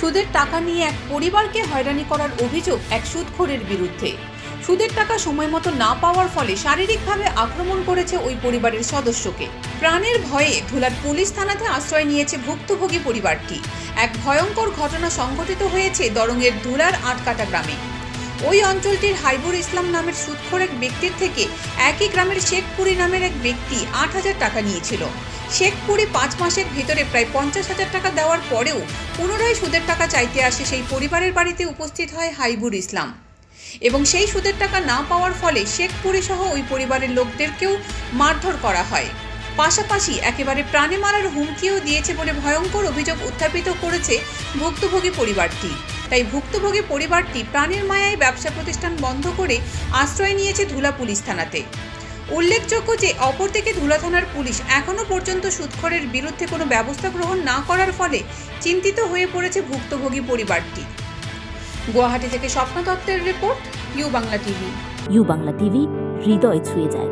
সুদের টাকা নিয়ে এক পরিবারকে হয়রানি করার অভিযোগ এক সুদখোরের বিরুদ্ধে। সুদের টাকা সময় মতো না পাওয়ার ফলে শারীরিকভাবে আক্রমণ করেছে ওই পরিবারের সদস্যকে। প্রাণের ভয়ে ধুলার পুলিশ থানাতে আশ্রয় নিয়েছে ভুক্তভোগী পরিবারটি। এক ভয়ঙ্কর ঘটনা সংঘটিত হয়েছে দরঙের ধুলার আটকাটা গ্রামে। ওই অঞ্চলটির হাইবুর ইসলাম নামের সুদখোর এক ব্যক্তির থেকে একই গ্রামের শেখপুরি নামের এক ব্যক্তি আট হাজার টাকা নিয়েছিল। শেখপুরি পাঁচ মাসের ভিতরে প্রায় পঞ্চাশ হাজার টাকা দেওয়ার পরেও পুনরায় সুদের টাকা চাইতে আসে সেই পরিবারের বাড়িতে উপস্থিত হয় হাইবুর ইসলাম। এবং সেই সুদের টাকা না পাওয়ার ফলে শেখপুরি সহ ওই পরিবারের লোকদেরকেও মারধর করা হয়। পাশাপাশি একেবারে প্রাণে মারার হুমকিও দিয়েছে বলে ভয়ঙ্কর অভিযোগ উত্থাপিত করেছে ভুক্তভোগী পরিবারটি। তাই ভুক্তভোগী পরিবারটি প্রাণের মায়ায় ব্যবসা প্রতিষ্ঠান বন্ধ করে আশ্রয় নিয়েছে ধুলা পুলিশ থানাতে। উল্লেখযোগ্য যে, অপরদিকে ধুলা থানার পুলিশ এখনও পর্যন্ত সুদখরের বিরুদ্ধে কোনো ব্যবস্থা গ্রহণ না করার ফলে চিন্তিত হয়ে পড়েছে ভুক্তভোগী পরিবারটি। গুয়াহাটি থেকে স্বপ্ন দত্তের report, U Bangla TV. U Bangla TV, হৃদয় ছুঁয়ে যায়।